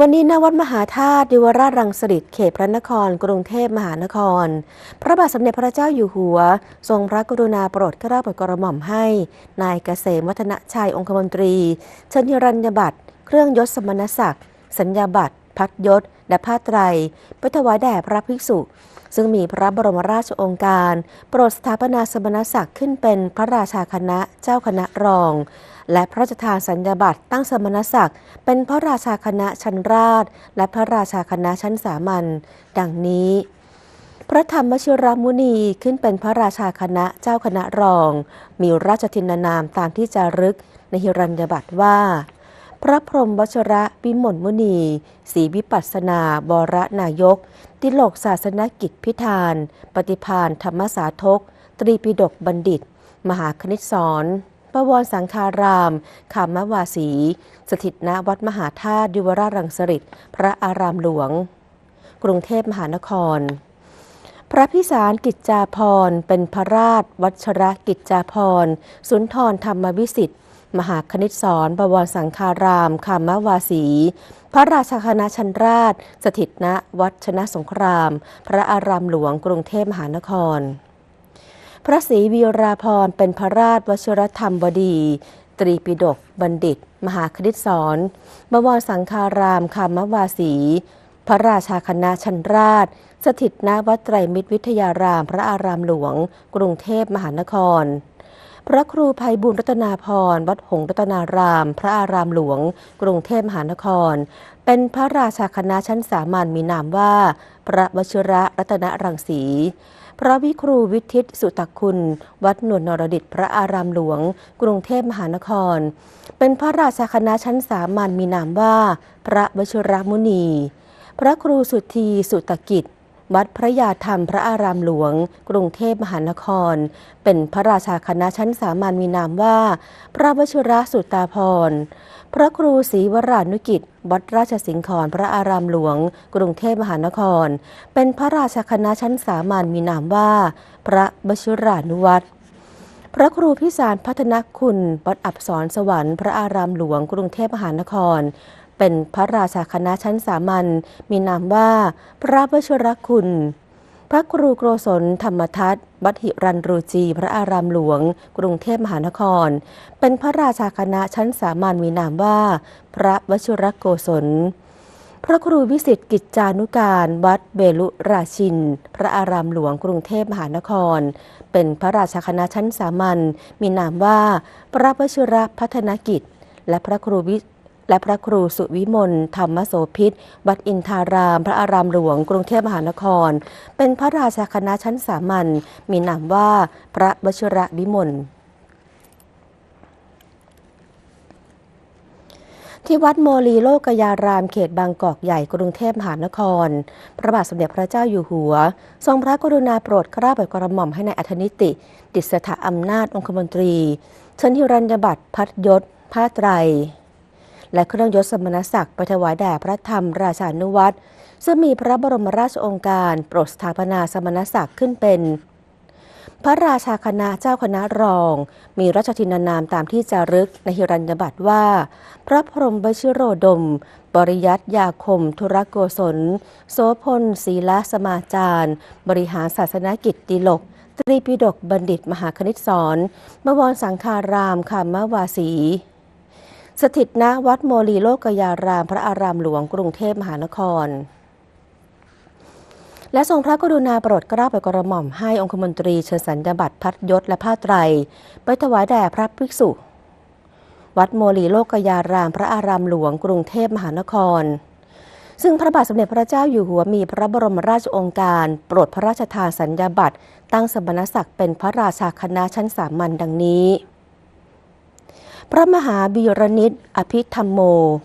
วันนี้ณวัดมหาธาตุดิวราชรังสิตเขตพระนคร กรุงเทพมหานคร พระบาทสมเด็จพระเจ้าอยู่หัว ทรงพระกรุณาโปรดเกล้าโปรดกระหม่อมให้ นายเกษมวัฒนชัยองคมนตรี เชิญรัญญบัตร เครื่องยศสมณศักดิ์ สัญญาบัตร พัดยศ และผ้าไตรไปถวายแด่พระภิกษุ ซึ่งมีพระบรมราชองค์การ โปรดสถาปนาสมณศักดิ์ขึ้นเป็นพระราชาคณะเจ้าคณะรอง และพระราชทานสัญญาบัตรตั้งสมณศักดิ์เป็นพระราชาคณะชั้นราช และพระราชาคณะชั้นสามัญดังนี้พระธรรมชิรมุนีขึ้นเป็นพระราชาคณะเจ้าคณะรอง มีราชทินนามตามที่จารึกในหิรัญญบัตรว่า พระพรหมวชระวิมลมุนีศรีวิปัสนาบรนายก ติโลกศาสนกิจพิธาน ปฏิพานธรรมสาทก ตรีปิฎกบัณฑิต มหาคณิตสอนประวรสังคาราม ขามวาสี สถิตณวัดมหาธาตุดิวราชรังสฤษพระอารามหลวง กรุงเทพมหานคร พระพิสารกิจจาภรเป็นพระราชวัชรกิจจาภรสุนทรธรรมวิสิทธิ มหาคณิตสอนบวรสังคารามคามวาสี พระราชาคณะชันราช สถิตณวัชนะสงคราม พระอารามหลวงกรุงเทพมหานคร พระศรีวีราพรเป็นพระราชวชิรธรรมบดี ตรีปิฎกบัณฑิต มหาคณิตสอนบวรสังคารามคามวาสี พระราชาคณะชันราช สถิตณวัดไตรมิตรวิทยาราม พระอารามหลวง กรุงเทพมหานคร พระครูภัยบุญรัตนาพร วัดหงรัตนาราม พระอารามหลวง กรุงเทพมหานคร เป็นพระราชาคณะชั้นสามัญมีนามว่า พระวชิระรัตนรังสีพระวิครูวิทิตสุตคุณ วัดหนวลนรดิตพระอารามหลวง กรุงเทพมหานคร เป็นพระราชาคณะชั้นสามัญมีนามว่า พระวชิรมุนี พระครูสุธีสุตกิจ วัดพระยาธรรมพระอารามหลวง กรุงเทพมหานคร เป็นพระราชาคณะชั้นสามัญมีนามว่า พระวชิระสุตาพร พระครูศรีวรานุกิจ วัดราชสิงห์ขอนพระอารามหลวง กรุงเทพมหานคร เป็นพระราชาคณะชั้นสามัญมีนามว่า พระวชิรานุวัตรพระครูพิสารพัฒนคุณ วัดอับสรสวรรค์พระอารามหลวง กรุงเทพมหานคร เป็นพระราชาคณะชั้นสามัญมีนามว่า พระวชิรคุณ พระครูโกศลธรรมทัตวัดหิรันรูจี พระอารามหลวง กรุงเทพมหานคร เป็นพระราชาคณะชั้นสามัญมีนามว่า พระวชิรโกศลพระครูวิสิตกิจจานุการวัดเบลุราชิน พระอารามหลวงกรุงเทพมหานคร เป็นพระราชาคณะชั้นสามัญมีนามว่า พระวชิรพัฒนกิจ และพระครูวิ และพระครูสุวิมลธรรมโสพิษวัดอินทาราม พระอารามหลวง กรุงเทพมหานคร เป็นพระราชาคณะชั้นสามัญมีนามว่าพระวชิระวิมลที่วัดโมลีโลกยารามเขตบางกอกใหญ่กรุงเทพมหานคร พระบาทสมเด็จพระเจ้าอยู่หัว ทรงพระกรุณาโปรดเกล้าโปรดกระหม่อมให้ในายอัธนิติ ดิษฐาอำนาจองคมนตรีเชิญฮิรัญญบัตรพัดยศผ้าไตร และเครื่องยศสมณศักดิ์ไปถวายแด่พระธรรมราชานุวัตรซึ่งมีพระบรมราชองค์การโปรดสถาปนาสมณศักดิ์ขึ้นเป็น พระราชาคณะเจ้าคณะรอง มีราชทินนามตามที่จารึกในหิรัญญบัตรว่า พระพรหมวชิโรดม บริยัตยาคม ธุรโกศล โสพลศีลสมาจารย์ บริหารศาสนกิจติลกตรีปิฎกบัณฑิตมหาคณิตสอนมวรสังคารามคามวาสี สถิตณวัดโมลีโลกยารามพระอารามหลวงกรุงเทพมหานคร และทรงพระกรุณาโปรดกล้าโปรดกระหม่อมให้องคมนตรีเชิญสัญญาบัตรพัดยศและผ้าไตร ไปถวายแด่พระภิกษุ วัดโมลีโลกยารามพระอารามหลวงกรุงเทพมหานคร ซึ่งพระบาทสมเด็จพระเจ้าอยู่หัวมีพระบรมราชองค์การ โปรดพระราชทานสัญญาบัตรตั้งสมณศักดิ์เป็นพระราชาคณะชั้นสามัญดังนี้ พระมหาบีรนิต อภิธรรมโม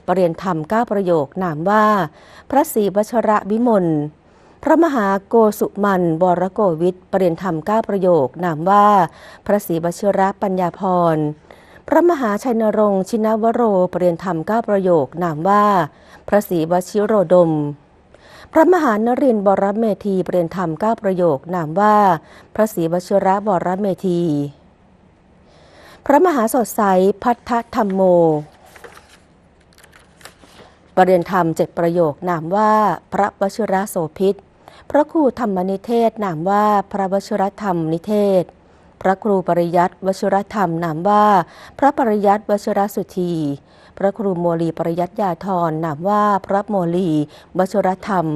ปรริยนธรรมเก้าประโยคนามว่า พระศรีวชระวิมล พระมหาโกสุมันวรโกวิทย์ปรริยนธรรมเก้าประโยคนามว่า พระศรีวชระปัญญาพร พระมหาชัยนรงค์ชินวโรปรริยนธรรมเก้าประโยคนามว่า พระศรีวชิโรดมพระมหานรินบรเมธีปรริยนธรรมเก้าประโยคนามว่า พระศรีวชิระบรเมธี พระมหาสดใสพัทธธรรมโม ประเรียนธรรมเจ็ดประโยคนามว่าพระวชิระโสพิษ พระครูธรรมนิเทศนามว่าพระวชิรธรรมนิเทศ พระครูปริยัติวชิรธรรมนามว่า พระปริยัติวชิรสุธีพระครูโมลีปริยัติยาธรนามว่าพระโมลีวชิรธรรม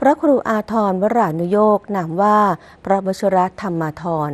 พระครูอาทรวรานุโยกนามว่า พระวชิรธรรมาธร